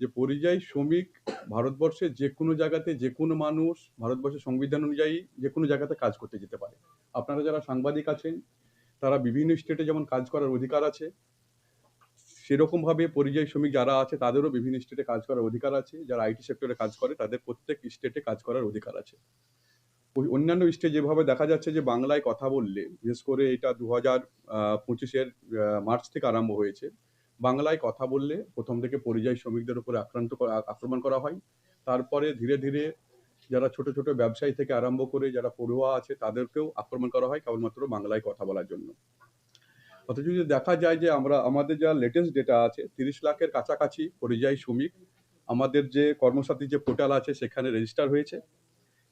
যে পরিযায়ী শ্রমিক ভারতবর্ষের যে কোনো জায়গাতে যে কোনো মানুষ ভারতবর্ষের সংবিধান অনুযায়ী যে কোনো জায়গাতে কাজ করতে যেতে পারে। আপনারা যারা সাংবাদিক আছেন, তারা বিভিন্ন স্টেটে যেমন কাজ করার অধিকার আছে, সেরকমভাবে পরিযায়ী শ্রমিক যারা আছে, তাদেরও বিভিন্ন স্টেটে কাজ করার অধিকার আছে। যারা আইটি সেক্টরে কাজ করে, তাদের প্রত্যেক স্টেটে কাজ করার অধিকার আছে। ওই অন্যান্য স্টেট যেভাবে দেখা যাচ্ছে যে বাংলায় কথা বললে, বিশেষ করে এটা দু হাজার পঁচিশের মার্চ থেকে আরম্ভ হয়েছে বাংলায় কথা বললে প্রথম থেকে পরিযায়ী শ্রমিকদের উপরে আক্রান্ত করা- আক্রমণ করা হয়। তারপরে ধীরে ধীরে যারা ছোট ছোট ব্যবসায়ী থেকে আরম্ভ করে যারা পড়ুয়া আছে তাদেরকেও আক্রমণ করা হয় কেবলমাত্র বাংলায় কথা বলার জন্য। অথচ যদি দেখা যায় যে আমরা, আমাদের যা লেটেস্ট ডেটা আছে, তিরিশ লাখের কাছাকাছি পরিযায়ী শ্রমিক আমাদের যে কর্মসাথী যে পোর্টাল আছে সেখানে রেজিস্টার হয়েছে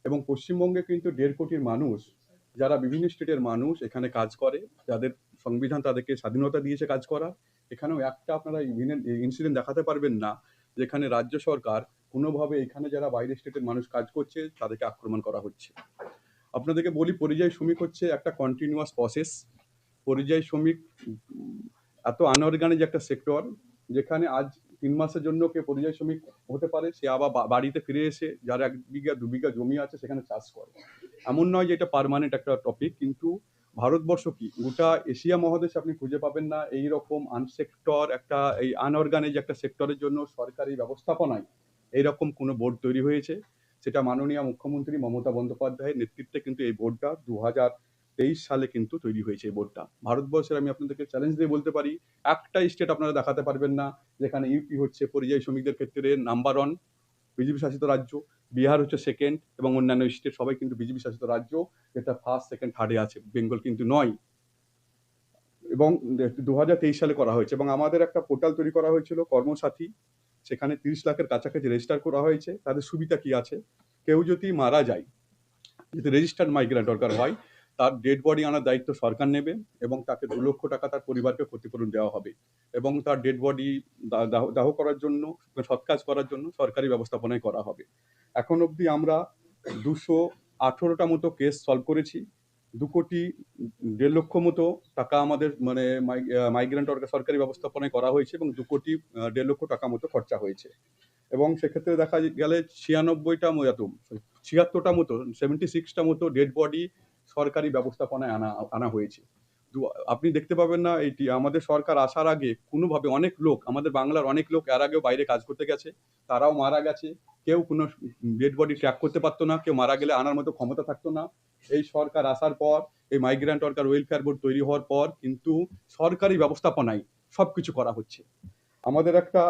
এবং পশ্চিমবঙ্গে কিন্তু দেড় কোটির মানুষ, যারা বিভিন্ন স্টেটের মানুষ এখানে কাজ করে, যাদের সংবিধান তাদেরকে স্বাধীনতা দিয়েছে কাজ করা এখানেও একটা আপনারা ইনসিডেন্ট দেখাতে পারবেন না, যেখানে রাজ্য সরকার কোনোভাবে এখানে যারা বাইরের স্টেটের মানুষ কাজ করছে, তাদেরকে আক্রমণ করা হচ্ছে। আপনাদেরকে বলি, পরিযায়ী শ্রমিক হচ্ছে একটা কন্টিনিউয়াস প্রসেস পরিযায়ী শ্রমিক এত আনঅর্গানিক একটা সেক্টর যেখানে আজ তিন মাসের জন্য কে পরিযায়ী শ্রমিক হতে পারে, সে আবার বাড়িতে ফিরে এসে যার এক বিঘা, দু বিঘা জমি আছে, সেখানে চাষ করে। এমন নয় যে এটা পার্মানেন্ট একটা টপিক কিন্তু ভারতবর্ষ কি? গোটা এশিয়া মহাদেশে আপনি খুঁজে পাবেন না। এই রকম আনসেক্টর একটা, এই আনঅর্গানাইজ একটা সেক্টরের জন্য সরকারি ব্যবস্থাপনায় এইরকম কোনো বোর্ড তৈরি হয়েছে। সেটা মাননীয় মুখ্যমন্ত্রী মমতা বন্দ্যোপাধ্যায়ের নেতৃত্বে কিন্তু এই বোর্ডটা দু হাজার তেইশ সালে কিন্তু তৈরি হয়েছে এই বোর্ডটা ভারতবর্ষের আমি আপনাদেরকে চ্যালেঞ্জ দিয়ে বলতে পারি, একটা স্টেট আপনারা দেখাতে পারবেন না, যেখানে ইউপি হচ্ছে পরিযায়ী শ্রমিকদের ক্ষেত্রে নাম্বার ওয়ান বিজেপি শাসিত রাজ্য। বিহার হচ্ছে সেকেন্ড এবং অন্যান্য স্টেট সবাই কিন্তু বিজেপি শাসিত রাজ্য, যেটা ফার্স্ট সেকেন্ড থার্ডে আছে। বেঙ্গল কিন্তু নয়। এবং দু হাজার তেইশ সালে করা হয়েছে এবং আমাদের একটা পোর্টাল তৈরি করা হয়েছিল, কর্মসাথী। সেখানে তিরিশ লাখের কাছাকাছি রেজিস্টার করা হয়েছে। তাদের সুবিধা কি আছে? কেউ যদি মারা যায়, যদি রেজিস্টার্ড মাইগ্রেন্ট দরকার হয় তার ডেড বডি আনার দায়িত্ব সরকার নেবে এবং তাকে দু লক্ষ টাকা তার পরিবারকে ক্ষতিপূরণ দেওয়া হবে এবং তার ডেড বডি দাহ করার জন্য সৎকাজ করার জন্য সরকারি ব্যবস্থাপনায় করা হবে। এখন অবধি আমরা দুশো আঠেরোটা মতো কেস সলভ করেছি। দু কোটি দেড় লক্ষ মতো টাকা আমাদের মানে মাইগ্রেন্ট সরকারি ব্যবস্থাপনায় করা হয়েছে এবং দু কোটি দেড় লক্ষ টাকা মতো খরচা হয়েছে। এবং সেক্ষেত্রে দেখা গেলে ছিয়ানব্বইটা মতো ছিয়াত্তরটা মতো সেভেন্টি সিক্সটা মতো ডেড বডি সরকারি ব্যবস্থাপনায় আনা আনা হয়েছে। আপনি দেখতে পাবেন না এইটি আমাদের সরকার আসার আগে কোনোভাবে অনেক লোক, আমাদের বাংলার অনেক লোক এর আগেও বাইরে কাজ করতে গেছে, তারাও মারা গেছে, কেউ কোনো ডেড বডি ট্র্যাক করতে পারতো না, কেউ মারা গেলে আনার মতো ক্ষমতা থাকতো না। এই সরকার আসার পর, এই মাইগ্রেন্ট ওয়ার্কার ওয়েলফেয়ার বোর্ড তৈরি হওয়ার পর কিন্তু সরকারি ব্যবস্থাপনায় সব কিছু করা হচ্ছে। আমাদের একটা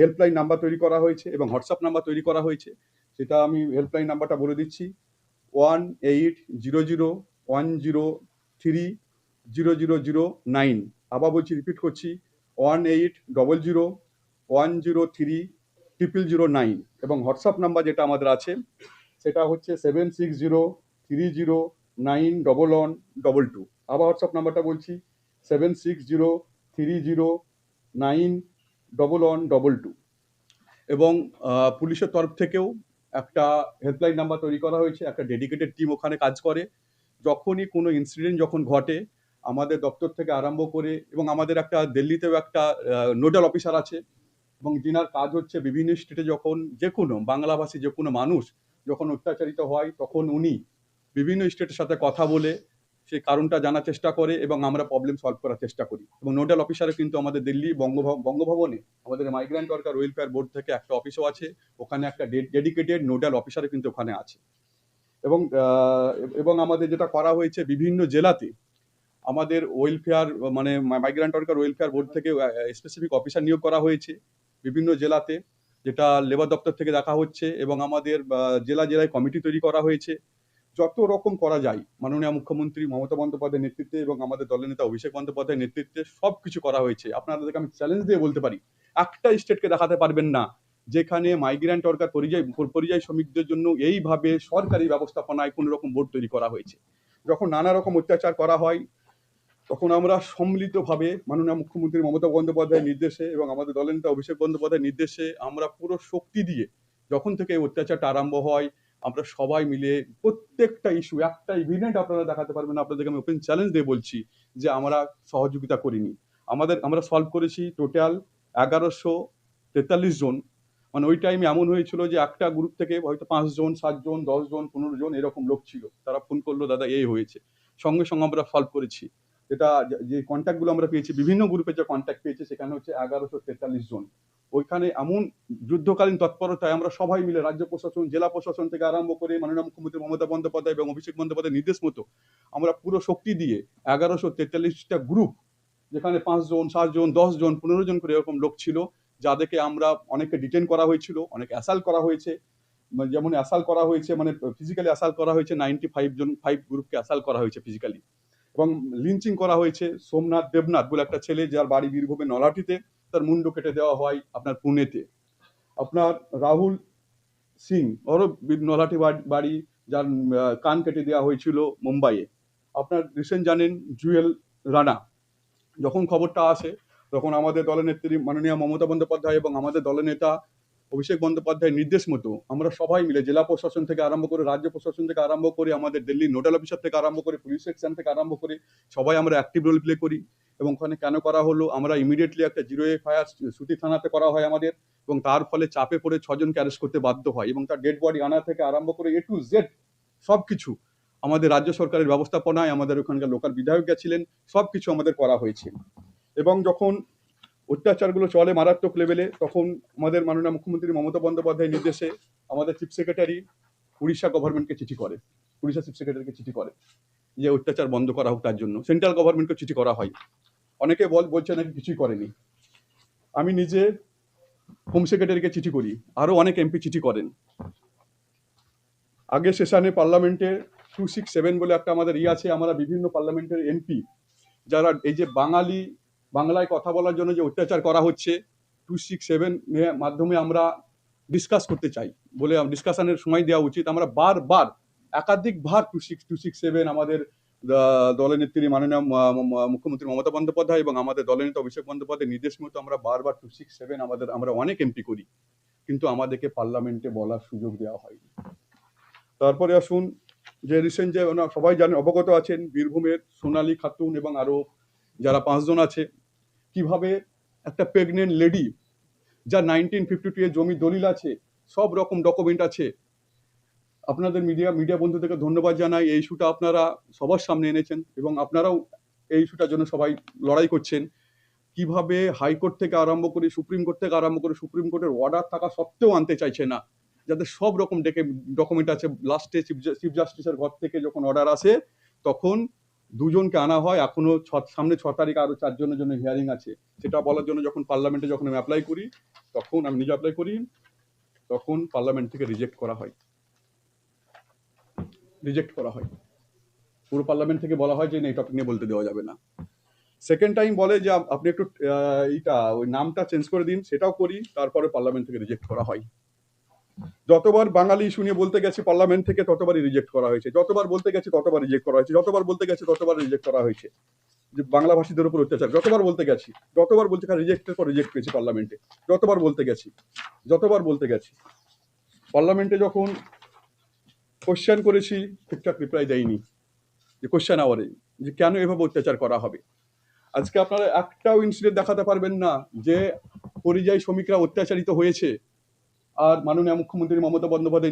হেল্পলাইন নাম্বার তৈরি করা হয়েছে এবং হোয়াটসঅ্যাপ নাম্বার তৈরি করা হয়েছে, সেটা আমি হেল্পলাইন নাম্বারটা বলে দিচ্ছি। One eight zero zero one zero three zero zero zero nine আবার বলছি রিপিট করছি one eight double zero one zero three triple zero nine এবং হোয়াটসঅ্যাপ নাম্বার যেটা আমাদের আছে, সেটা হচ্ছে seven six zero three zero nine double one double two আবার হোয়াটসঅ্যাপ নাম্বারটা বলছি seven six zero three zero nine double one double two এবং পুলিশের তরফ থেকেও একটা হেল্পলাইন নাম্বার তৈরি করা হয়েছে, একটা ডেডিকেটেড টিম ওখানে কাজ করে। যখনই কোনো ইনসিডেন্ট যখন ঘটে, আমাদের দপ্তর থেকে আরম্ভ করে এবং আমাদের একটা দিল্লিতেও একটা নোডাল অফিসার আছে এবং যিনার কাজ হচ্ছে বিভিন্ন স্টেটে যখন যে কোনো বাংলাভাষী যে কোনো মানুষ যখন অত্যাচারিত হয়, তখন উনি বিভিন্ন স্টেটের সাথে কথা বলে সেই কারণটা জানার চেষ্টা করে এবং আমরা প্রবলেম সলভ করার চেষ্টা করি। এবং নোডাল অফিসারও কিন্তু আমাদের দিল্লি বঙ্গভব বঙ্গভবনে আমাদের মাইগ্রেন্ট ওয়ার্কার ওয়েলফেয়ার বোর্ড থেকে একটা অফিসও আছে। ওখানে একটা ডেডিকেটেড নোডাল অফিসারও কিন্তু ওখানে আছে। এবং এবং আমাদের যেটা করা হয়েছে বিভিন্ন জেলাতে আমাদের ওয়েলফেয়ার মানে মাইগ্রেন্ট ওয়ার্কার ওয়েলফেয়ার বোর্ড থেকে স্পেসিফিক অফিসার নিয়োগ করা হয়েছে বিভিন্ন জেলাতে। যেটা লেবার দপ্তর থেকে দেখা হচ্ছে এবং আমাদের জেলা জেলায় কমিটি তৈরি করা হয়েছে। যত রকম করা যায়, মাননীয় মুখ্যমন্ত্রী মমতা বন্দ্যোপাধ্যায়ের নেতৃত্বে এবং আমাদের দলের নেতা অভিষেক বন্দ্যোপাধ্যায়ের নেতৃত্বে সব কিছু করা হয়েছে। আপনাদেরকে আমি চ্যালেঞ্জ দিয়ে বলতে পারি, একটা স্টেটকে দেখাতে পারবেন না, যেখানে মাইগ্রেন্ট ওয়ার্কার পরিযায়ী পরিযায়ী শ্রমিকদের জন্য এইভাবে সরকারি ব্যবস্থাপনায় কোনো রকম বোর্ড তৈরি করা হয়েছে। যখন নানা রকম অত্যাচার করা হয়, তখন আমরা সম্মিলিতভাবে মাননীয় মুখ্যমন্ত্রী মমতা বন্দ্যোপাধ্যায়ের নির্দেশে এবং আমাদের দলের নেতা অভিষেক বন্দ্যোপাধ্যায়ের নির্দেশে আমরা পুরো শক্তি দিয়ে যখন থেকে এই অত্যাচারটা আরম্ভ হয় আমরা সবাই মিলে প্রত্যেকটা ইস্যু একটা ইভিডেন্ট আপনারা দেখাতে পারবেন আপনাদেরকে আমি ওপেন চ্যালেঞ্জ দিয়ে বলছি যে আমরা সহযোগিতা করিনি। আমাদের, আমরা সলভ করেছি টোটাল এগারোশো তেতাল্লিশ জন। মানে ওই টাইমে এমন হয়েছিল যে একটা গ্রুপ থেকে হয়তো পাঁচজন সাতজন দশজন পনেরো জন এরকম লোক ছিল। তারা ফোন করল, দাদা, এই হয়েছে। সঙ্গে সঙ্গে আমরা সলভ করেছি। এটা যে- কন্ট্যাক্টগুলো আমরা পেয়েছি, বিভিন্ন গ্রুপে যে কন্ট্যাক্ট পেয়েছি, সেখানে হচ্ছে এগারোশো তেতাল্লিশ জন। ওইখানে এমন যুদ্ধকালীন তৎপরতায় আমরা সবাই মিলে রাজ্য প্রশাসন, জেলা প্রশাসন থেকে আরম্ভ করে মাননীয় মুখ্যমন্ত্রী মমতা বন্দ্যোপাধ্যায় এবং অভিষেক বন্দ্যোপাধ্যায়ের নির্দেশ মতো আমরা পুরো শক্তি দিয়ে এগারোশো তেতাল্লিশটা গ্রুপ যেখানে পাঁচজন, সাতজন, দশজন পনেরো জন করে এরকম লোক ছিল, যাদেরকে আমরা অনেকে ডিটেন করা হয়েছিল অনেক অ্যাসাল করা হয়েছে। মানে যেমন অ্যাসাল করা হয়েছে মানে ফিজিক্যালি অ্যাসাল করা হয়েছে নাইনটি ফাইভ জন ফাইভ গ্রুপকে অ্যাসাল করা হয়েছে ফিজিক্যালি এবং লিঞ্চিং করা হয়েছে, সোমনাথ, দেবনাথ বলে একটা ছেলে যার বাড়ি বীরভূমে নলাটিতে। তার মুন্ড কেটে দেওয়া হয় আপনার পুনেতে। আপনার রাহুল সিং, ওরও বি- নলাটি বাড়ি- যার কান কেটে দেওয়া হয়েছিল মুম্বাইয়ে। আপনার রিসেন্ট জানেন জুয়েল রানা। যখন খবরটা আসে, তখন আমাদের দলনেত্রী মাননীয় মমতা বন্দ্যোপাধ্যায় এবং আমাদের দলনেতা অভিষেক বন্দ্যোপাধ্যায়ের নির্দেশ মতো আমরা সবাই মিলে জেলা প্রশাসন থেকে আরম্ভ করে রাজ্য প্রশাসন থেকে আরম্ভ করে আমাদের দিল্লি নোডাল অফিসার থেকে আরম্ভ করে পুলিশ সেকশন থেকে আরম্ভ করে সবাই আমরা অ্যাক্টিভ রোল প্লে করি এবং ওখানে কেন করা হলো, আমরা ইমিডিয়েটলি একটা জিরো এফ এফআইআর সুতি থানাতে করা হয় আমাদের এবং তার ফলে চাপে পড়ে ছজনকে অ্যারেস্ট করতে বাধ্য হয় এবং তার ডেড বডি আনা থেকে আরম্ভ করে এ টু জেড সব কিছু আমাদের রাজ্য সরকারের ব্যবস্থাপনায় আমাদের ওখানকার লোকাল বিধায়ক গেছিলেন সব কিছু আমাদের করা হয়েছে। এবং যখন অত্যাচারগুলো চলে মারাত্মক লেভেলে তখন আমাদের মাননীয় মুখ্যমন্ত্রী মমতা বন্দ্যোপাধ্যায়ের নির্দেশে আমাদের চিফ সেক্রেটারি উড়িষ্যা গভর্নমেন্টকে চিঠি করে, উড়িষ্যা চিফ সেক্রেটারিকে চিঠি করে যে অত্যাচার বন্ধ করা হোক তার জন্য। সেন্ট্রাল গভর্নমেন্টকে চিঠি করা হয়। অনেকে বল, বলছে নাকি কিছুই করেনি। আমি নিজে হোম সেক্রেটারিকে চিঠি করি। আরও অনেক এমপি চিঠি করেন। আগে সেশনে পার্লামেন্টে টু সিক্স সেভেন বলে একটা আমাদের ই আছে, আমরা বিভিন্ন পার্লামেন্টের এমপি যারা এই যে বাঙালি বাংলায় কথা বলার জন্য যে অত্যাচার করা হচ্ছে টু সিক্স সেভেন মাধ্যমে আমরা ডিসকাস করতে চাই বলে ডিসকাশনের সময় দেওয়া উচিত। আমরা বারবার একাধিকবার two six two six seven আমাদের আহ, দলনেত্রী মাননীয় মুখ্যমন্ত্রী মমতা বন্দ্যোপাধ্যায় এবং আমাদের দলের নেতা অভিষেক বন্দ্যোপাধ্যায় নির্দেশ মতো আমরা বারবার টু সিক্স সেভেন আমাদের আমরা অনেক এমপি করি কিন্তু আমাদেরকে পার্লামেন্টে বলার সুযোগ দেওয়া হয়নি। তারপরে আসুন যে রিসেন্ট যে সবাই জানেন অবগত আছেন বীরভূমের সোনালী খাতুন এবং আরও যারা পাঁচজন আছে কীভাবে একটা প্রেগনেন্ট লেডি যা নাইনটিন ফিফটি টু এর জমি দলিল আছে, সব রকম ডকুমেন্ট আছে। আপনাদের মিডিয়া মিডিয়া বন্ধুদেরকে ধন্যবাদ জানাই। এই ইস্যুটা আপনারা সবার সামনে এনেছেন এবং আপনারাও এই ইস্যুটার জন্য সবাই লড়াই করছেন। কীভাবে হাইকোর্ট থেকে আরম্ভ করে, সুপ্রিম কোর্ট থেকে আরম্ভ করে, সুপ্রিম কোর্টের অর্ডার থাকা সত্ত্বেও আনতে চাইছে না। যাদের সব রকম ডেকে ডকুমেন্ট আছে। লাস্টে চিফ জাস্টিসের ঘর থেকে যখন অর্ডার আসে, তখন দুজনকে আনা হয়, এখনও ছ, সামনে ছ তারিখ আরও চারজনের জন্য হিয়ারিং আছে। সেটা বলার জন্য যখন পার্লামেন্টে যখন আমি অ্যাপ্লাই করি, তখন আমি নিজে অ্যাপ্লাই করি, তখন পার্লামেন্ট থেকে রিজেক্ট করা হয়। রিজেক্ট করা হয়। পুরো পার্লামেন্ট থেকে বলা হয় যে এই টপিক নিয়ে বলতে দেওয়া যাবে না। সেকেন্ড টাইম বলে যে আপনি একটু এইটা, ওই নামটা চেঞ্জ করে দিন, সেটাও করি, তারপরে পার্লামেন্ট থেকে রিজেক্ট করা হয়। যতবার বাঙালি ইস্যু নিয়ে বলতে গেছি পার্লামেন্ট থেকে ততবারই রিজেক্ট করা হয়েছে। যতবার বলতে গেছি ততবার রিজেক্ট করা হয়েছে। যতবার বলতে গেছি ততবার রিজেক্ট করা হয়েছে। যে বাংলা ভাষীদের উপর অত্যাচার। যতবার বলতে গেছি, যতবার বলতে গেছি রিজেক্টের পর রিজেক্ট পেয়েছি পার্লামেন্টে। যতবার বলতে গেছি, যতবার বলতে গেছি। পার্লামেন্টে যখন কোশ্চেন করেছি ঠিকঠাক রিপ্লাই দেয়নি। যে কোশ্চেন আওয়ারে যে কেন এভাবে অত্যাচার করা হবে? আজকে আপনারা একটাও ইনসিডেন্ট দেখাতে পারবেন না যে পরিযায়ী শ্রমিকরা অত্যাচারিত হয়েছে। আর মাননীয় মুখ্যমন্ত্রী মমতা বন্দ্যোপাধ্যায়